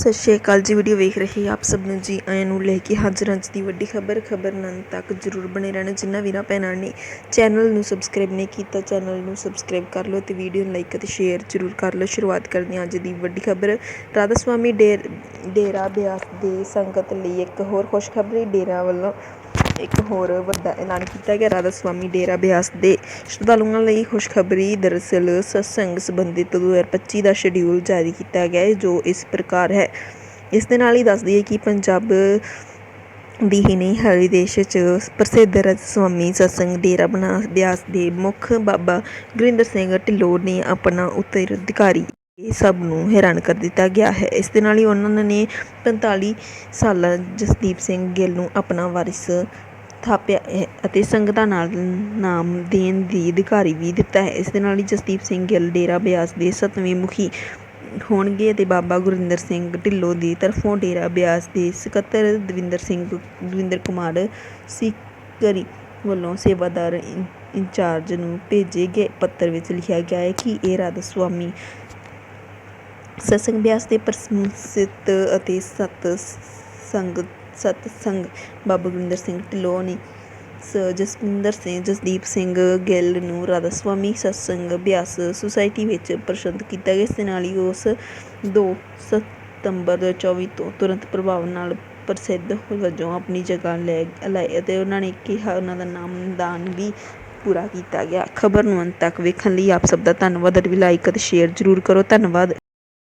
ਸਤਿ ਸ਼੍ਰੀ ਅਕਾਲ ਜੀ, ਵੀਡੀਓ ਵੇਖ ਰਹੇ ਆਪ ਸਭ ਨੂੰ ਜੀ, ਆਇਆਂ ਨੂੰ ਲੈ ਕੇ ਹਾਜ਼ਰ ਹਾਂ ਅੱਜ ਦੀ ਵੱਡੀ ਖਬਰ ਖਬਰ ਨੰਨ ਤੱਕ ਜਰੂਰ ਬਣੇ ਰਹਿਣਾ ਜਿੰਨਾ ਵੀਰਾਂ ਭੈਣਾਂ ਨੇ ਚੈਨਲ ਨੂੰ ਸਬਸਕ੍ਰਾਈਬ ਨਹੀਂ ਕੀਤਾ, ਚੈਨਲ ਨੂੰ ਸਬਸਕ੍ਰਾਈਬ ਕਰ ਲਓ ਤੇ ਵੀਡੀਓ ਨੂੰ ਲਾਈਕ ਅਤੇ ਸ਼ੇਅਰ ਜਰੂਰ ਕਰ ਲਓ। ਸ਼ੁਰੂਆਤ ਕਰਦੇ ਹਾਂ ਅੱਜ ਦੀ ਵੱਡੀ ਖਬਰ। ਰਾਧਾ ਸੁਆਮੀ ਡੇਰ, ਡੇਰਾ ਬਿਆਸ ਦੇ ਸੰਗਤ ਲਈ ਇੱਕ ਹੋਰ ਖੁਸ਼ਖਬਰੀ, ਡੇਰਾ ਵੱਲੋਂ ਇੱਕ ਹੋਰ ਵੱਡਾ ਐਲਾਨ ਕੀਤਾ ਗਿਆ। ਰਾਧਾ ਸੁਆਮੀ ਡੇਰਾ ਬਿਆਸ ਦੇ ਸ਼ਰਧਾਲੂਆਂ ਲਈ ਖੁਸ਼ਖਬਰੀ। ਦਰਅਸਲ ਸਤਸੰਗ ਸੰਬੰਧਿਤ 2025 ਦਾ ਸ਼ਡਿਊਲ ਜਾਰੀ ਕੀਤਾ ਗਿਆ ਹੈ, ਜੋ ਇਸ ਪ੍ਰਕਾਰ ਹੈ। ਇਸ ਦੇ ਨਾਲ ਹੀ ਦੱਸ ਦਈਏ ਕਿ ਪੰਜਾਬ ਦੀ ਹੀ ਨਹੀਂ, ਹਰ ਵਿਦੇਸ਼ ਚ ਪ੍ਰਸਿੱਧ ਰਜ ਸੁਆਮੀ ਸਤਸੰਗ ਡੇਰਾ ਬਣਾ ਬਿਆਸ ਦੇ ਮੁੱਖ ਬਾਬਾ ਗੁਰਿੰਦਰ ਸਿੰਘ ਢਿੱਲੋਂ ਨੇ ਆਪਣਾ ਉੱਤਰਾਧਿਕਾਰੀ। ਇਹ ਸਭ ਨੂੰ ਹੈਰਾਨ ਕਰ ਦਿੱਤਾ ਗਿਆ ਹੈ। ਇਸ ਦੇ ਨਾਲ ਹੀ ਉਹਨਾਂ ਨੇ 45 ਸਾਲਾ ਜਸਦੀਪ ਸਿੰਘ ਗਿੱਲ ਨੂੰ ਆਪਣਾ ਵਾਰਿਸ ਥਾਪਿਆ ਹੈ ਅਤੇ ਸੰਗਤਾਂ ਨਾਲ ਨਾਮ ਦੇਣ ਦੀ ਅਧਿਕਾਰੀ ਵੀ ਦਿੱਤਾ ਹੈ। ਇਸ ਦੇ ਨਾਲ ਹੀ ਜਸਦੀਪ ਸਿੰਘ ਗਿੱਲ, ਡੇਰਾ ਬਿਆਸ ਦੇ ਸੱਤਵੇਂ ਮੁਖੀ ਹੋਣਗੇ ਅਤੇ ਬਾਬਾ ਗੁਰਿੰਦਰ ਸਿੰਘ ਢਿੱਲੋਂ ਦੀ ਤਰਫੋਂ ਡੇਰਾ ਬਿਆਸ ਦੇ ਸਕੱਤਰ ਦਵਿੰਦਰ ਸਿੰਘ, ਦਵਿੰਦਰ ਕੁਮਾਰ ਸਿਕਰੀ ਵੱਲੋਂ ਸੇਵਾਦਾਰ ਇੰਚਾਰਜ ਨੂੰ ਭੇਜੇ ਗਏ ਪੱਤਰ ਵਿੱਚ ਲਿਖਿਆ ਗਿਆ ਹੈ ਕਿ ਇਹ ਰਾਧਾ ਸੁਆਮੀ ਸਤਸੰਗ ਬਿਆਸ ਦੇ ਪ੍ਰਸਿੱਧ ਅਤੇ ਸਤ ਸੰਗ ਸਤ ਸੰਗ ਬਾਬਾ ਗੁਰਿੰਦਰ ਸਿੰਘ ਢਿੱਲੋਂ ਨੇ ਸ ਜਸਵਿੰਦਰ ਸਿੰਘ, ਜਸਦੀਪ ਸਿੰਘ ਗਿੱਲ ਨੂੰ ਰਾਧਾ ਸੁਆਮੀ ਸਤਸੰਗ ਅਭਿਆਸ ਸੁਸਾਇਟੀ ਵਿੱਚ ਪ੍ਰਸ਼ੰਤ ਕੀਤਾ ਗਿਆ। ਇਸ ਦੇ ਨਾਲ ਹੀ ਉਸ 2 ਸਤੰਬਰ 2024 ਤੋਂ ਤੁਰੰਤ ਪ੍ਰਭਾਵ ਨਾਲ ਪ੍ਰਸਿੱਧ ਵਜੋਂ ਆਪਣੀ ਜਗ੍ਹਾ ਲੈ ਲੈ ਅਤੇ ਉਹਨਾਂ ਨੇ ਕਿਹਾ, ਉਹਨਾਂ ਦਾ ਨਾਮਦਾਨ ਵੀ ਪੂਰਾ ਕੀਤਾ ਗਿਆ। ਖਬਰ ਨੂੰ ਅੰਤ ਤੱਕ ਵੇਖਣ ਲਈ ਆਪ ਸਭ ਦਾ ਧੰਨਵਾਦ। ਅਤੇ ਲਾਈਕ ਅਤੇ ਸ਼ੇਅਰ ਜ਼ਰੂਰ ਕਰੋ। ਧੰਨਵਾਦ।